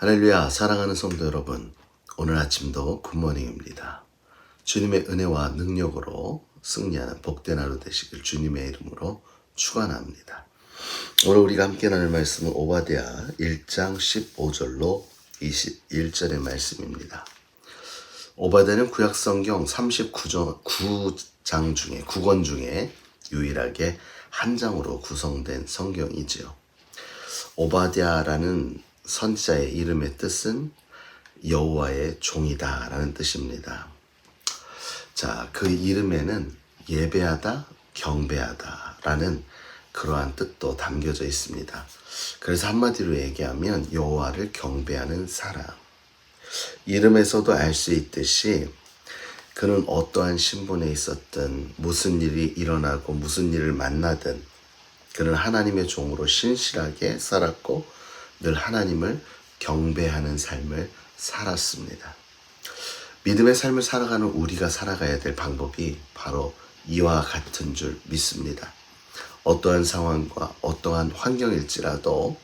할렐루야 사랑하는 성도 여러분 오늘 아침도 굿모닝입니다. 주님의 은혜와 능력으로 승리하는 복된 하루 되시길 주님의 이름으로 축원합니다. 오늘 우리가 함께 나눌 말씀은 오바데아 1장 15절로 21절의 말씀입니다. 오바데는 구약 성경 39장 9장 중에 9권 중에 유일하게 한 장으로 구성된 성경이지요. 오바댜라는 선지자의 이름의 뜻은 여호와의 종이다라는 뜻입니다. 자, 그 이름에는 예배하다, 경배하다라는 그러한 뜻도 담겨져 있습니다. 그래서 한마디로 얘기하면 여호와를 경배하는 사람. 이름에서도 알 수 있듯이 그는 어떠한 신분에 있었든 무슨 일이 일어나고 무슨 일을 만나든 그는 하나님의 종으로 신실하게 살았고 늘 하나님을 경배하는 삶을 살았습니다. 믿음의 삶을 살아가는 우리가 살아가야 될 방법이 바로 이와 같은 줄 믿습니다. 어떠한 상황과 어떠한 환경일지라도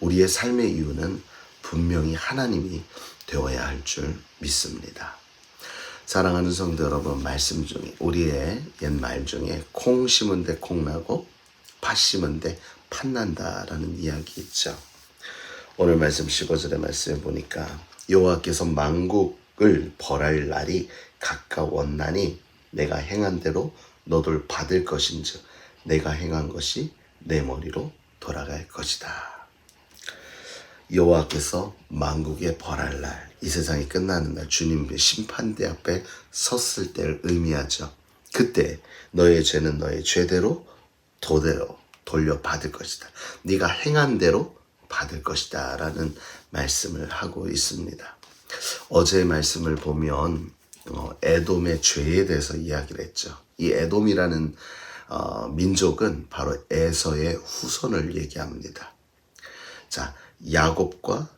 우리의 삶의 이유는 분명히 하나님이 되어야 할 줄 믿습니다. 사랑하는 성도 여러분, 말씀 중에, 우리의 옛말 중에 콩 심은 데 콩 나고 팥 심은 데 팥난다라는 이야기 있죠. 오늘 말씀 15절의 말씀에 보니까 여호와께서 만국을 벌할 날이 가까웠나니 내가 행한 대로 너를 받을 것인즉 내가 행한 것이 내 머리로 돌아갈 것이다. 여호와께서 만국의 벌할 날, 이 세상이 끝나는 날 주님의 심판대 앞에 섰을 때를 의미하죠. 그때 너의 죄는 너의 죄대로 도대로 돌려받을 것이다. 네가 행한 대로 받을 것이다. 라는 말씀을 하고 있습니다. 어제의 말씀을 보면 어, 에돔의 죄에 대해서 이야기를 했죠. 이 에돔이라는 어, 민족은 바로 에서의 후손을 얘기합니다. 자, 야곱과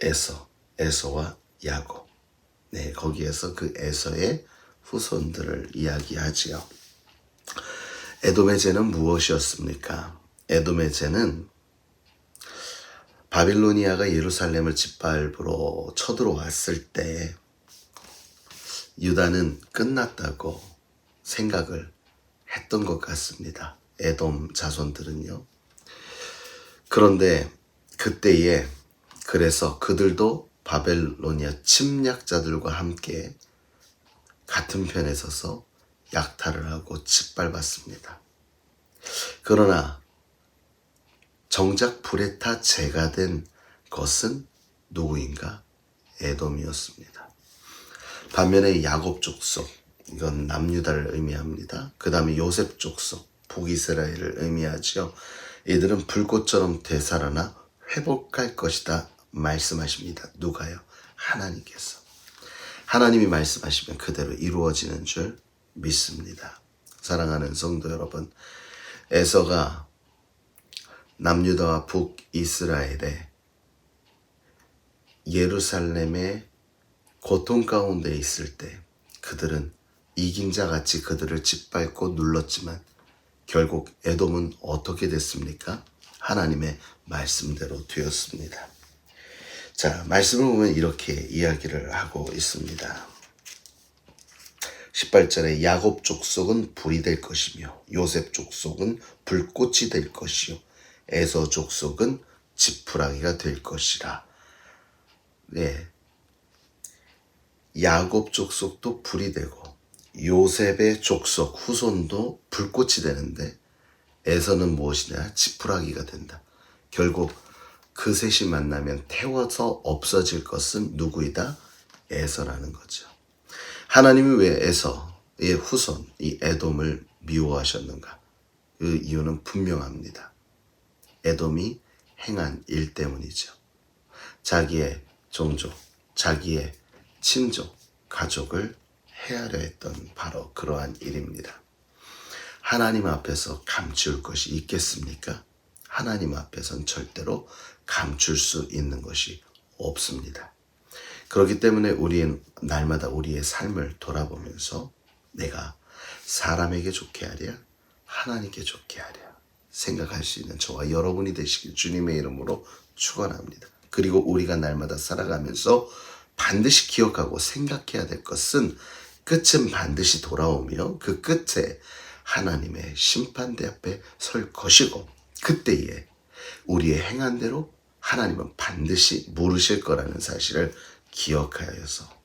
에서, 에서와 야곱. 네, 거기에서 그 에서의 후손들을 이야기하지요. 에돔의 죄는 무엇이었습니까? 에돔의 죄는 바빌로니아가 예루살렘을 짓밟으러 쳐들어왔을 때 유다는 끝났다고 생각을 했던 것 같습니다. 에돔 자손들은요. 그런데 그때에 그래서 그들도 바벨로니아 침략자들과 함께 같은 편에 서서 약탈을 하고 짓밟았습니다. 그러나 정작 불에 타 재가 된 것은 누구인가? 에돔이었습니다. 반면에 야곱 족속, 이건 남유다를 의미합니다. 그 다음에 요셉 족속, 북이스라엘을 의미하지요. 이들은 불꽃처럼 되살아나 회복할 것이다 말씀하십니다. 누가요? 하나님께서. 하나님이 말씀하시면 그대로 이루어지는 줄 믿습니다. 사랑하는 성도 여러분, 에서가 남유다와 북이스라엘에 예루살렘의 고통 가운데 있을 때 그들은 이긴 자 같이 그들을 짓밟고 눌렀지만 결국 에돔은 어떻게 됐습니까? 하나님의 말씀대로 되었습니다. 자, 말씀을 보면 이렇게 이야기를 하고 있습니다. 18절에 야곱 족속은 불이 될 것이며 요셉 족속은 불꽃이 될 것이요 에서 족속은 지푸라기가 될 것이라. 네. 야곱 족속도 불이 되고 요셉의 족속 후손도 불꽃이 되는데 에서는 무엇이냐? 지푸라기가 된다. 결국 그 셋이 만나면 태워서 없어질 것은 누구이다? 에서라는 거죠. 하나님이 왜 에서의 후손, 이 에돔을 미워하셨는가? 그 이유는 분명합니다. 에돔이 행한 일 때문이죠. 자기의 종족, 자기의 친족, 가족을 헤아려 했던 바로 그러한 일입니다. 하나님 앞에서 감출 것이 있겠습니까? 하나님 앞에선 절대로 감출 수 있는 것이 없습니다. 그렇기 때문에 우리는 날마다 우리의 삶을 돌아보면서 내가 사람에게 좋게 하랴, 하나님께 좋게 하랴 생각할 수 있는 저와 여러분이 되시길 주님의 이름으로 축원합니다. 그리고 우리가 날마다 살아가면서 반드시 기억하고 생각해야 될 것은 끝은 반드시 돌아오며 그 끝에 하나님의 심판대 앞에 설 것이고 그때에 우리의 행한 대로 하나님은 반드시 물으실 거라는 사실을 기억하여서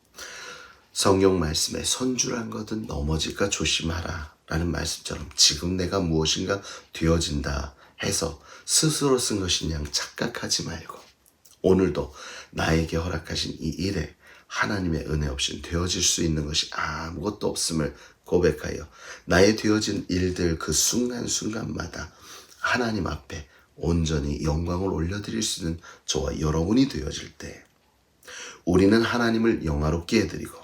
성경 말씀에 선주란 것은 넘어질까 조심하라 라는 말씀처럼 지금 내가 무엇인가 되어진다 해서 스스로 쓴양 착각하지 말고 오늘도 나에게 허락하신 이 일에 하나님의 은혜 없인 되어질 수 있는 것이 아무것도 없음을 고백하여 나의 되어진 일들 그 순간순간마다 하나님 앞에 온전히 영광을 올려드릴 수 있는 저와 여러분이 되어질 때 우리는 하나님을 영화롭게 해드리고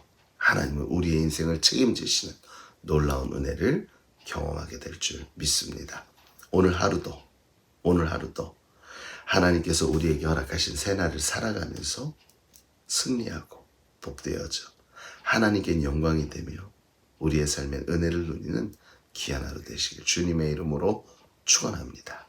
하나님은 우리의 인생을 책임지시는 놀라운 은혜를 경험하게 될 줄 믿습니다. 오늘 하루도 오늘 하루도 하나님께서 우리에게 허락하신 새날을 살아가면서 승리하고 복되어져 하나님께 영광이 되며 우리의 삶의 은혜를 누리는 귀한 하루 되시길 주님의 이름으로 축원합니다.